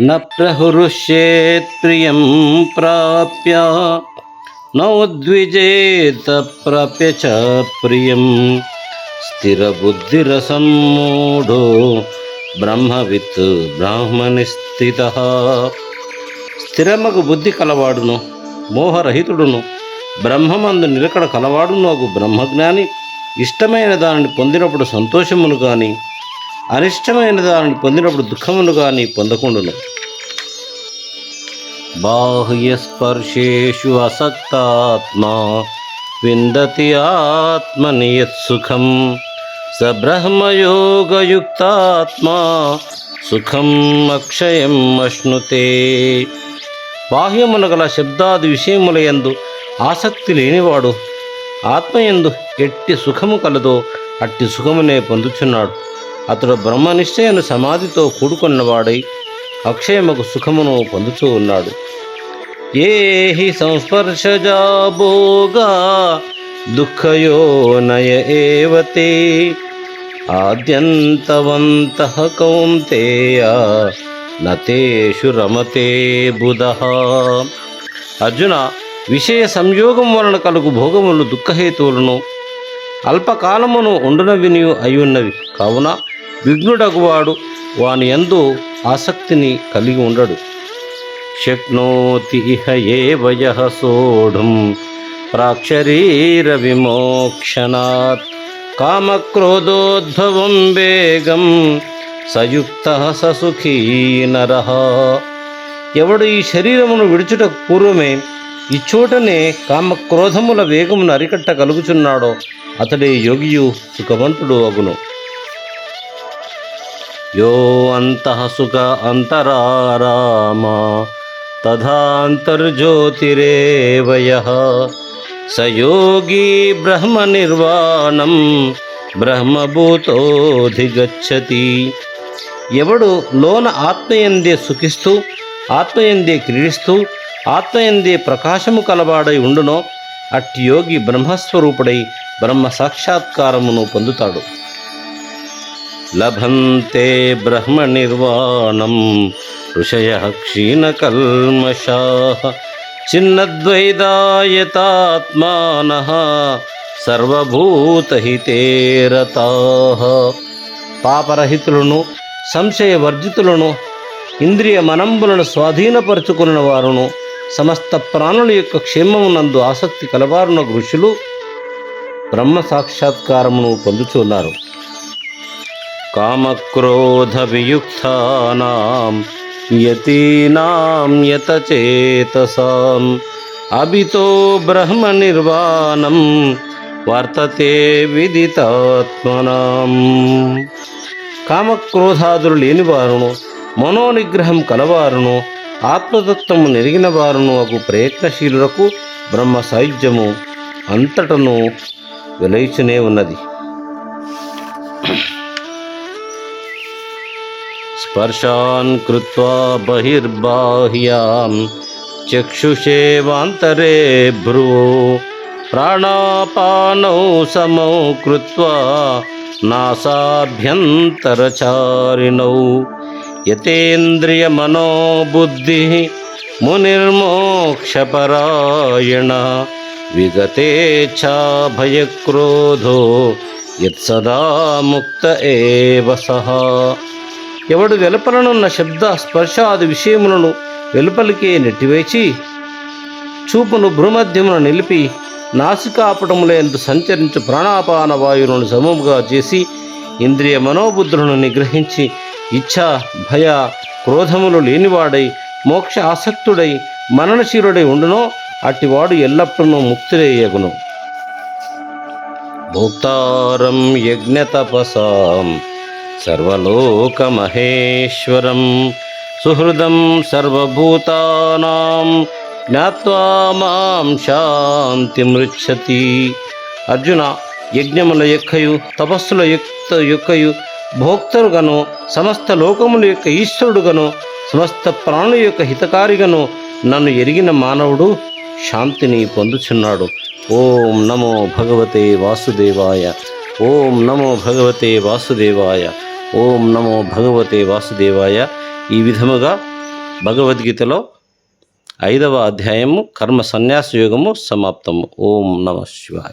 न प्रहृष्येत् प्रियं प्राप्य नोद्विजेत प्राप्य च प्रियं स्थिरबुद्धिरसम्मूढो బ్రహ్మవిత్ బ్రాహ్మణి స్థిత స్థిరమగు బుద్ధి కలవాడును మోహరహితుడును బ్రహ్మమందు నిలకడ కలవాడును అగు బ్రహ్మజ్ఞాని ఇష్టమైన దానిని పొందినప్పుడు సంతోషమును కానీ అనిష్టమైన దానిని పొందినప్పుడు దుఃఖమును కానీ పొందకుండును. బాహ్యస్పర్శేషు అసక్తాత్మా విందతి ఆత్మని సుఖం స బ్రహ్మయోగయుక్తాత్మా సుఖం అక్షయం అశ్నుతే. బాహ్యమున గల శబ్దాది విషయముల యందు ఆసక్తి లేనివాడు ఆత్మయందు ఎట్టి సుఖము కలదో అట్టి సుఖమునే పొందుచున్నాడు. అతడు బ్రహ్మనిశ్చయను సమాధితో కూడుకున్నవాడై అక్షయముకు సుఖమును పొందుతూ ఉన్నాడు. ఏ హి సంస్పర్శజా భోగా దుఃఖయో నయ ఏవతే ఆద్యంతవంత కౌంతేయ నతేషు రమతే బుధ. అర్జున విషయ సంయోగం వలన కలుగు భోగములు దుఃఖహేతువులను అల్పకాలమును ఉండునవిని అయ్యున్నవి. కావున విఘ్నుడగువాడు. వాని యందు ఆసక్తిని కలిగి ఉండడు. శక్నోతి ఇహ ఏవయ సోఢుం. ప్రాక్షరీర విమోక్షణాత్ కామక్రోధోద్భవం వేగం. సయుక్త ససుఖీ నర. ఎవడు ఈ శరీరమును విడుచుట పూర్వమే ఇచ్చోటనే కామక్రోధముల వేగమును అరికట్టగలుగుచున్నాడో అతడే యోగియు సుఖవంతుడు అగును. యో అంతః సుఖ అంతరారామా తథాంతర్జ్యోతిరేవయ స యోగి బ్రహ్మ నిర్వాణం బ్రహ్మభూతోధిగచ్చతి ఎవడు లోన ఆత్మయందే సుఖిస్తూ ఆత్మయందే క్రీడిస్తూ ఆత్మయందే ప్రకాశము కలవాడై ఉండునో అట్టి యోగి బ్రహ్మస్వరూపుడై బ్రహ్మ సాక్షాత్కారమును పొందుతాడు. లభంతే బ్రహ్మ నిర్వాణం ఋషయ క్షీణకల్మషా చిన్నద్వైదాయతాత్మాన సర్వభూతహితేరతా పాపరహితులను సంశయవర్జితులను ఇంద్రియ మనంబులను స్వాధీనపరుచుకున్న వారును సమస్త ప్రాణుల యొక్క క్షేమమునందు ఆసక్తి కలవారున ఋషులు బ్రహ్మ సాక్షాత్కారమును పొందుచున్నారు. కామక్రోధ వియుక్తానాం యతీనాం యతచేతసాం. అభితో బ్రహ్మ నిర్వాణం వర్తతే విదితాత్మనాం. కామక్రోధాదులు లేనివారును మనోనిగ్రహం కలవారును ఆత్మతత్వము నెరిగిన వారును అగు ప్రయత్నశీలులకు బ్రహ్మ సాయుధ్యము అంతటను వెలయిచునే ఉన్నది. स्पर्शान् कृत्वा बहिर्बाह्यां चक्षुषेवान्तरे ब्रू प्राणापानौ समौ कृत्वा नासाभ्यन्तरचारिणौ। यतेन्द्रियमनो बुद्धिः मुनिर्मोक्षपरायण। विगतेच्छा भयक्रोधो यत्सदा मुक्त एव सः। ఎవడు వెలుపలనున్న శబ్ద స్పర్శాది విషయములను వెలుపలికే నెట్టివేచి చూపును భ్రూమధ్యమును నిలిపి నాసికాపటములందు సంచరించు ప్రాణాపాన వాయువులను సమముగా చేసి ఇంద్రియ మనోబుద్ధులను నిగ్రహించి ఇచ్ఛ భయ క్రోధములు లేనివాడై మోక్ష ఆసక్తుడై మననశీలుడై ఉండునో అట్టివాడు ఎల్లప్పుడూ ముక్తిరేయగును భోక్తారం యజ్ఞతపసాం సర్వలోకమహేశ్వరం సుహృదం సర్వభూతానాం జ్ఞాత్వా మాం శాంతిమృచ్చతి అర్జున యజ్ఞముల యొక్కయు తపస్సుల యుక్త యొక్కయు భోక్తరుగను సమస్త లోకముల యొక్క ఈశ్వరుడుగను సమస్త ప్రాణుల యొక్క హితకారిగను నన్ను ఎరిగిన మానవుడు శాంతిని పొందుచున్నాడు. ఓం నమో భగవతే వాసుదేవాయ. ఓం నమో భగవతే వాసుదేవాయ ఓం నమో భగవతే వాసుదేవాయ. ఈ విధముగా భగవద్గీతలో ఐదవ అధ్యాయము కర్మ సన్యాస యోగము సమాప్తము. ఓం నమ శివాయ.